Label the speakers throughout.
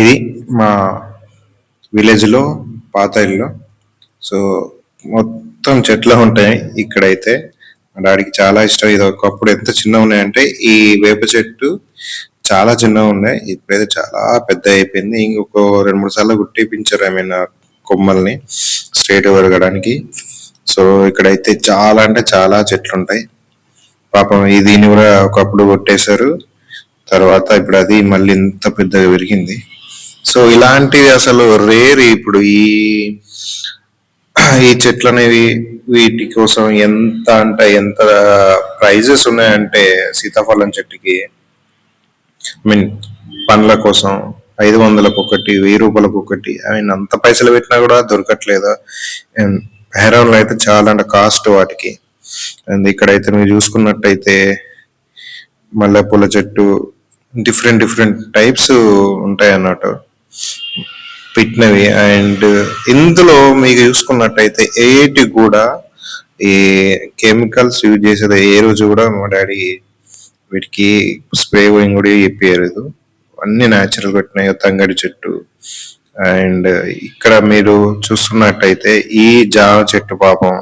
Speaker 1: ఇది మా విలేజ్లో పాత ఇల్లు. సో మొత్తం చెట్లు ఉంటాయి ఇక్కడైతే. మా డాడీకి చాలా ఇష్టం. ఇది ఒకప్పుడు ఎంత చిన్నగా ఉన్నాయంటే ఈ వేప చెట్టు చాలా చిన్నగా ఉన్నాయి ఇప్పుడైతే చాలా పెద్ద అయిపోయింది. ఇంకొక రెండు మూడు సార్లు గుట్టిపించారు ఐ మీన్ కొమ్మల్ని స్ట్రైట్ పెరగడానికి సో ఇక్కడైతే చాలా అంటే చాలా చెట్లు ఉంటాయి. పాపం దీన్ని కూడా ఒకప్పుడు కొట్టేశారు. తర్వాత ఇప్పుడు అది మళ్ళీ ఇంత పెద్దగా పెరిగింది సో ఇలాంటివి అసలు రేర్ ఇప్పుడు ఈ ఈ చెట్లు అనేవి వీటి కోసం ఎంత అంటే ఎంత ప్రైజెస్ ఉన్నాయంటే సీతాఫలం చెట్టుకి ఐ మీన్ పండ్ల కోసం ఐదు వందలకు ఒకటి వెయ్యి రూపాయలకు ఒకటి ఐ మీన్ అంత పైసలు పెట్టినా కూడా దొరకట్లేదు. అండ్ బెహరాన్లో అయితే చాలా అంటే కాస్ట్ వాటికి. అండ్ ఇక్కడైతే మీరు చూసుకున్నట్టయితే మల్లెపూల చెట్టు డిఫరెంట్ డిఫరెంట్ టైప్స్ ఉంటాయి అన్నట్టు పెట్టినవి అండ్ ఇందులో మీకు చూసుకున్నట్టయితే ఏటి కూడా ఈ కెమికల్స్ యూజ్ చేసేది ఏ రోజు కూడా మా డాడీ వీటికి స్ప్రే గోయింగ్ కూడా చెప్పారు అన్ని న్యాచురల్ పెట్టినాయి. తంగడి చెట్టు. అండ్ ఇక్కడ మీరు చూస్తున్నట్టయితే ఈ జామ చెట్టు పాపం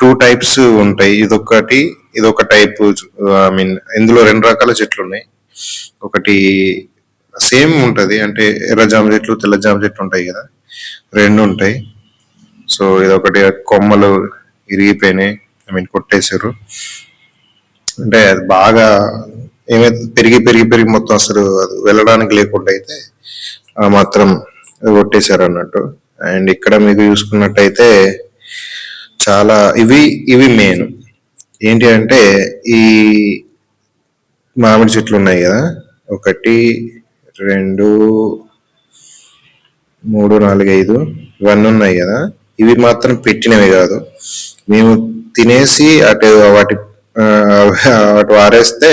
Speaker 1: టూ టైప్స్ ఉంటాయి. ఇదొకటి ఇదొక టైప్ ఐ మీన్ ఇందులో రెండు రకాల చెట్లు ఉన్నాయి. ఒకటి సేమ్ ఉంటది. అంటే ఎర్ర జామ చెట్లు తెల్ల జామ చెట్లు ఉంటాయి కదా. రెండు ఉంటాయి. సో ఇదొకటి కొమ్మలు ఇరిగిపోయినాయి. ఐ మీన్ కొట్టేశారు. అంటే అది బాగా ఏమైతే పెరిగి పెరిగి పెరిగి మొత్తం అసలు అది వెళ్ళడానికి లేకుండా అయితే ఆ మాత్రం కొట్టేశారు అన్నట్టు. అండ్ ఇక్కడ మీకు చూసుకున్నట్టయితే చాలా ఇవి ఇవి మెయిన్ ఏంటి అంటే ఈ మామిడి చెట్లు ఉన్నాయి కదా. ఒకటి రెండు మూడు నాలుగు ఐదు ఇవన్నీ ఉన్నాయి కదా. ఇవి మాత్రం పెట్టినవి కాదు. మేము తినేసి అటు వాటి అటు వారేస్తే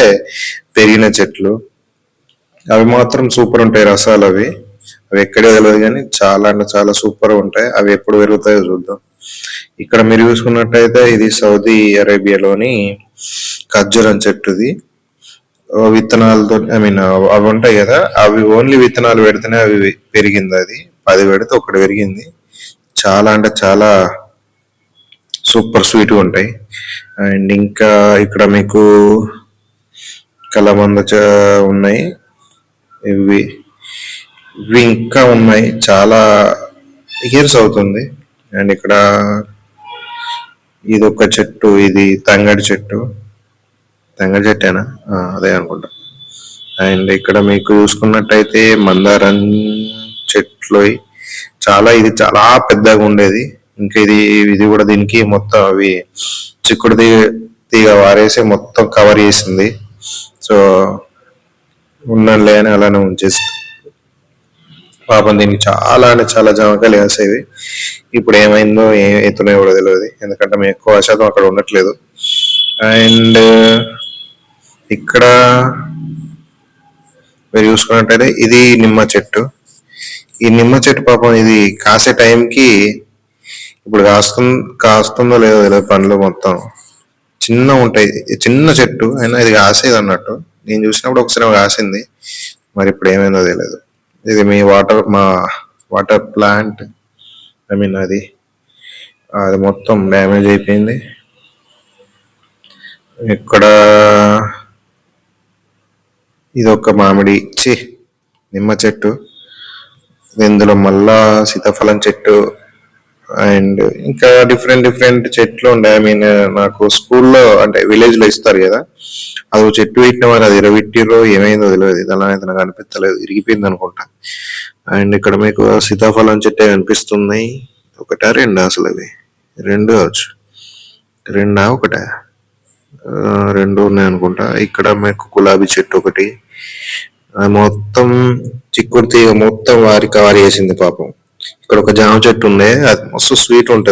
Speaker 1: పెరిగిన చెట్లు. అవి మాత్రం సూపర్ ఉంటాయి రసాలు అవి. అవి ఎక్కడే తెలియదు కానీ చాలా అంటే చాలా సూపర్ ఉంటాయి. అవి ఎప్పుడు పెరుగుతాయో చూద్దాం. ఇక్కడ మీరు చూసుకున్నట్టయితే ఇది సౌదీ అరేబియాలోని ఖర్జూరం చెట్టుది. విత్తనాలతో ఐ మీన్ అవి ఉంటాయి కదా అవి ఓన్లీ విత్తనాలు పెడితేనే అవి పెరిగింది అది. పది పెడితే ఒకటి పెరిగింది. చాలా అంటే చాలా సూపర్ స్వీట్ ఉంటాయి. అండ్ ఇంకా ఇక్కడ మీకు కలబంద ఉన్నాయి. ఇవి ఇవి ఇంకా ఉన్నాయి. చాలా ఇయర్స్ అవుతుంది. అండ్ ఇక్కడ ఇది ఒక చెట్టు ఇది తంగడి చెట్టు. తెంగ చెట్టేనా అదే అనుకుంటా. అండ్ ఇక్కడ మీకు చూసుకున్నట్టయితే మందారం చెట్లు చాలా ఇది చాలా పెద్దగా ఉండేది. ఇంకా ఇది ఇది కూడా దీనికి మొత్తం అవి చిక్కుడు తీగ తీగ వారేసి మొత్తం కవర్ చేసింది. సో ఉన్నలే అని అలానే ఉంచేసి. పాపం దీనికి చాలా అంటే చాలా జమకాలు వేసేవి ఇప్పుడు ఏమైందో ఏ ఎత్తున్నాయో కూడా తెలియదు ఎందుకంటే మేము ఎక్కువ శాతం అక్కడ ఉండట్లేదు. అండ్ ఇక్కడ మీరు చూసుకున్నట్టయితే ఇది నిమ్మ చెట్టు. ఈ నిమ్మ చెట్టు పాపం ఇది కాసే టైంకి ఇప్పుడు కాస్తుంది కాస్తుందో లేదో తెలియదు పండ్లు మొత్తం. చిన్న ఉంటాయి. చిన్న చెట్టు అయినా ఇది కాసేది అన్నట్టు. నేను చూసినప్పుడు ఒకసారి కాసింది. మరి ఇప్పుడు ఏమైందో తెలియదు. ఇది మీ వాటర్ మా వాటర్ ప్లాంట్. ఐ మీన్ అది అది మొత్తం డ్యామేజ్ అయిపోయింది. ఇక్కడ ఇది ఒక మామిడి చి నిమ్మ చెట్టు. ఇందులో మళ్ళా సీతాఫలం చెట్టు అండ్ ఇంకా డిఫరెంట్ డిఫరెంట్ చెట్లు ఉండే ఐ మీన్ నాకు స్కూల్లో అంటే విలేజ్లో ఇస్తారు కదా అది ఒక చెట్టు పెట్టిన వారు అది ఇరవిట్టిరో ఏమైందో తెలియదు. ఇది అలా అయితే నాకు అనిపించలేదు ఇరిగిపోయింది అనుకుంటా. అండ్ ఇక్కడ మీకు సీతాఫలం చెట్టే కనిపిస్తున్నాయి ఒకటా రెండా అసలు అవి రెండు కావచ్చు. రెండా ఒకటా? రెండు ఉన్నాయి అనుకుంటా. ఇక్కడ మీకు గులాబీ చెట్టు ఒకటి. ఆ, మొత్తం చిక్కుడు తీగ మొత్తం వారి కవర్ చేసింది పాపం. ఇక్కడ ఒక జామ చెట్టు ఉంది అది మస్తు స్వీట్ ఉంటది.